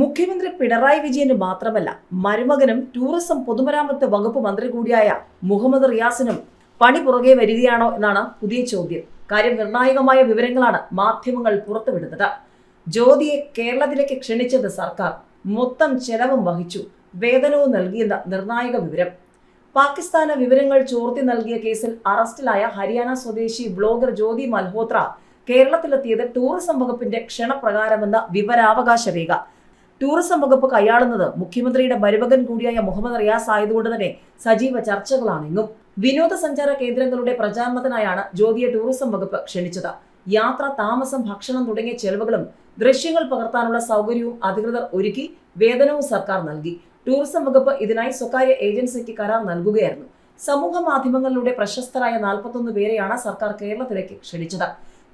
മുഖ്യമന്ത്രി പിണറായി വിജയന് മാത്രമല്ല മരുമകനും ടൂറിസം പൊതുമരാമത്ത് വകുപ്പ് മന്ത്രി കൂടിയായ മുഹമ്മദ് റിയാസിനും പണി പുറകെ വരികയാണോ എന്നാണ് പുതിയ ചോദ്യം. കാര്യം നിർണായകമായ വിവരങ്ങളാണ് മാധ്യമങ്ങൾ പുറത്തുവിടുന്നത്. ജ്യോതിയെ കേരളത്തിലേക്ക് ക്ഷണിച്ചത് സർക്കാർ. മൊത്തം ചെലവും വഹിച്ചു. വേതനവും നൽകിയെന്ന നിർണായക വിവരം. പാകിസ്ഥാന് വിവരങ്ങൾ ചോർത്തി നൽകിയ കേസിൽ അറസ്റ്റിലായ ഹരിയാന സ്വദേശി ബ്ലോഗർ ജ്യോതി മൽഹോത്ര കേരളത്തിലെത്തിയത് ടൂറിസം വകുപ്പിന്റെ ക്ഷണപ്രകാരമെന്ന വിവരാവകാശ രേഖ. ടൂറിസം വകുപ്പ് കൈയാളുന്നത് മുഖ്യമന്ത്രിയുടെ മരുമകൻ കൂടിയായ മുഹമ്മദ് റിയാസ് ആയതുകൊണ്ട് തന്നെ സജീവ ചർച്ചകളാണെന്നും വിനോദസഞ്ചാര കേന്ദ്രങ്ങളുടെ പ്രചാരണത്തിനായാണ് ജ്യോതിയെ ടൂറിസം വകുപ്പ് ക്ഷണിച്ചത്. യാത്ര താമസം ഭക്ഷണം തുടങ്ങിയ ചെലവുകളും ദൃശ്യങ്ങൾ പകർത്താനുള്ള സൗകര്യവും അധികൃതർ ഒരുക്കി വേതനവും സർക്കാർ നൽകി. ടൂറിസം വകുപ്പ് ഇതിനായി സ്വകാര്യ ഏജൻസിക്ക് കരാർ നൽകുകയായിരുന്നു. സമൂഹ മാധ്യമങ്ങളിലൂടെ പ്രശസ്തരായ നാൽപ്പത്തൊന്ന് പേരെയാണ് സർക്കാർ കേരളത്തിലേക്ക് ക്ഷണിച്ചത്.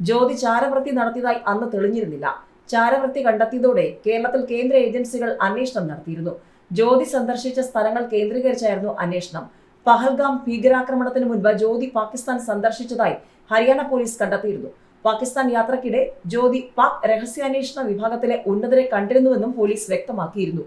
ജ്യോതി ചാരവൃത്തി നടത്തിയതായി അന്ന് തെളിഞ്ഞിരുന്നില്ല. ചാരവൃത്തി കണ്ടെത്തിയതോടെ കേരളത്തിൽ കേന്ദ്ര ഏജൻസികൾ അന്വേഷണം നടത്തിയിരുന്നു. ജ്യോതി സന്ദർശിച്ച സ്ഥലങ്ങൾ കേന്ദ്രീകരിച്ചായിരുന്നു അന്വേഷണം. പഹൽഗാം ഭീകരാക്രമണത്തിന് മുൻപ് ജ്യോതി പാകിസ്ഥാൻ സന്ദർശിച്ചതായി ഹരിയാന പോലീസ് കണ്ടെത്തിയിരുന്നു. പാകിസ്ഥാൻ യാത്രക്കിടെ ജ്യോതി പാക് രഹസ്യാന്വേഷണ വിഭാഗത്തിലെ ഉന്നതരെ കണ്ടിരുന്നുവെന്നും പോലീസ് വ്യക്തമാക്കിയിരുന്നു.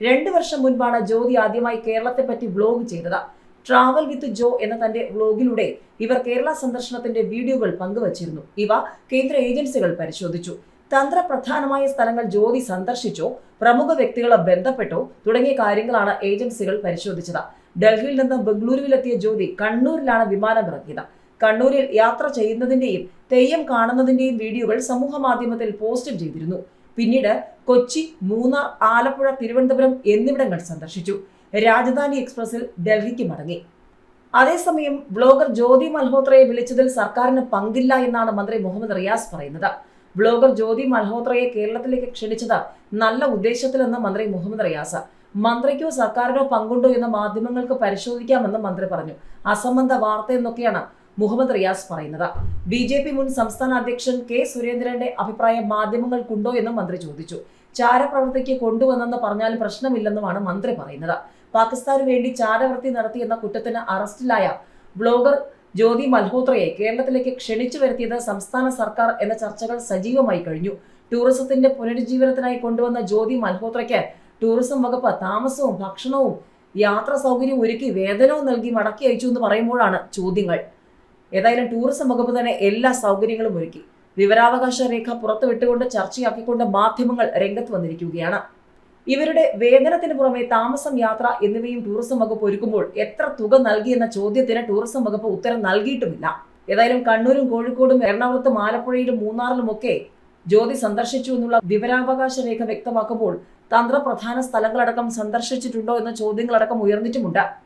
രണ്ട് വർഷം മുൻപാണ് ജ്യോതി ആദ്യമായി കേരളത്തെ പറ്റി വ്ലോഗ് ചെയ്തത്. ട്രാവൽ വിത്ത് ജോ എന്ന തന്റെ വ്ലോഗിലൂടെ ഇവർ കേരള സന്ദർശനത്തിന്റെ വീഡിയോകൾ പങ്കുവച്ചിരുന്നു. ഇവ കേന്ദ്ര ഏജൻസികൾ പരിശോധിച്ചു. തന്ത്രപ്രധാനമായ സ്ഥലങ്ങൾ ജ്യോതി സന്ദർശിച്ചോ പ്രമുഖ വ്യക്തികളെ ബന്ധപ്പെട്ടോ തുടങ്ങിയ കാര്യങ്ങളാണ് ഏജൻസികൾ പരിശോധിച്ചത്. ഡൽഹിയിൽ നിന്ന് ബംഗളൂരുവിലെത്തിയ ജ്യോതി കണ്ണൂരിലാണ് വിമാനം ഇറങ്ങിയത് കണ്ണൂരിൽ യാത്ര ചെയ്യുന്നതിന്റെയും തെയ്യം കാണുന്നതിന്റെയും വീഡിയോകൾ സമൂഹ മാധ്യമത്തിൽ പോസ്റ്റ് ചെയ്തിരുന്നു. പിന്നീട് കൊച്ചി മൂന്നാർ ആലപ്പുഴ തിരുവനന്തപുരം എന്നിവിടങ്ങൾ സന്ദർശിച്ചു. രാജധാനി എക്സ്പ്രസിൽ ഡൽഹിക്ക് മടങ്ങി. അതേസമയം ബ്ലോഗർ ജ്യോതി മൽഹോത്രയെ വിളിച്ചതിൽ സർക്കാരിന് പങ്കില്ല എന്നാണ് മന്ത്രി മുഹമ്മദ് റിയാസ് പറയുന്നത്. ബ്ലോഗർ ജ്യോതി മൽഹോത്രയെ കേരളത്തിലേക്ക് ക്ഷണിച്ചത് നല്ല ഉദ്ദേശത്തിലെന്ന് മന്ത്രി മുഹമ്മദ് റിയാസ്. മന്ത്രിക്കോ സർക്കാരിനോ പങ്കുണ്ടോ എന്ന് മാധ്യമങ്ങൾക്ക് പരിശോധിക്കാമെന്ന് മന്ത്രി പറഞ്ഞു. അസംബന്ധ വാർത്ത എന്നൊക്കെയാണ് മുഹമ്മദ് റിയാസ് പറയുന്നത്. ബി ജെ പി മുൻ സംസ്ഥാന അധ്യക്ഷൻ കെ സുരേന്ദ്രന്റെ അഭിപ്രായം മാധ്യമങ്ങൾക്കുണ്ടോ എന്നും മന്ത്രി ചോദിച്ചു. ചാരപ്രവൃത്തിക്ക് കൊണ്ടുവന്നെന്ന് പറഞ്ഞാലും പ്രശ്നമില്ലെന്നുമാണ് മന്ത്രി പറയുന്നത്. പാകിസ്ഥാന് വേണ്ടി ചാരവൃത്തി നടത്തിയെന്ന കുറ്റത്തിന് അറസ്റ്റിലായ ബ്ലോഗർ ജ്യോതി മൽഹോത്രയെ കേരളത്തിലേക്ക് ക്ഷണിച്ചു വരുത്തിയത് സംസ്ഥാന സർക്കാർ എന്ന ചർച്ചകൾ സജീവമായി കഴിഞ്ഞു. ടൂറിസത്തിന്റെ പുനരുജ്ജീവനത്തിനായി കൊണ്ടുവന്ന ജ്യോതി മൽഹോത്രയ്ക്ക് ടൂറിസം വകുപ്പ് താമസവും ഭക്ഷണവും യാത്രാ സൗകര്യവും ഒരുക്കി വേതനവും നൽകി മടക്കി അയച്ചു എന്ന് പറയുമ്പോഴാണ് ചോദ്യങ്ങൾ. ഏതായാലും ടൂറിസം വകുപ്പ് തന്നെ എല്ലാ സൗകര്യങ്ങളും ഒരുക്കി. വിവരാവകാശ രേഖ പുറത്തുവിട്ടുകൊണ്ട് ചർച്ചയാക്കിക്കൊണ്ട് മാധ്യമങ്ങൾ രംഗത്ത് വന്നിരിക്കുകയാണ്. ഇവരുടെ വേതനത്തിന് പുറമെ താമസം യാത്ര എന്നിവയും ടൂറിസം വകുപ്പ് ഒരുക്കുമ്പോൾ എത്ര തുക നൽകിയെന്ന ചോദ്യത്തിന് ടൂറിസം വകുപ്പ് ഉത്തരം നൽകിയിട്ടുമില്ല. ഏതായാലും കണ്ണൂരും കോഴിക്കോടും എറണാകുളത്തും ആലപ്പുഴയിലും മൂന്നാറിലും ഒക്കെ ജ്യോതി സന്ദർശിച്ചു എന്നുള്ള വിവരാവകാശ രേഖ വ്യക്തമാക്കുമ്പോൾ തന്ത്രപ്രധാന സ്ഥലങ്ങളടക്കം സന്ദർശിച്ചിട്ടുണ്ടോ എന്ന ചോദ്യങ്ങളടക്കം ഉയർന്നിട്ടുമുണ്ട്.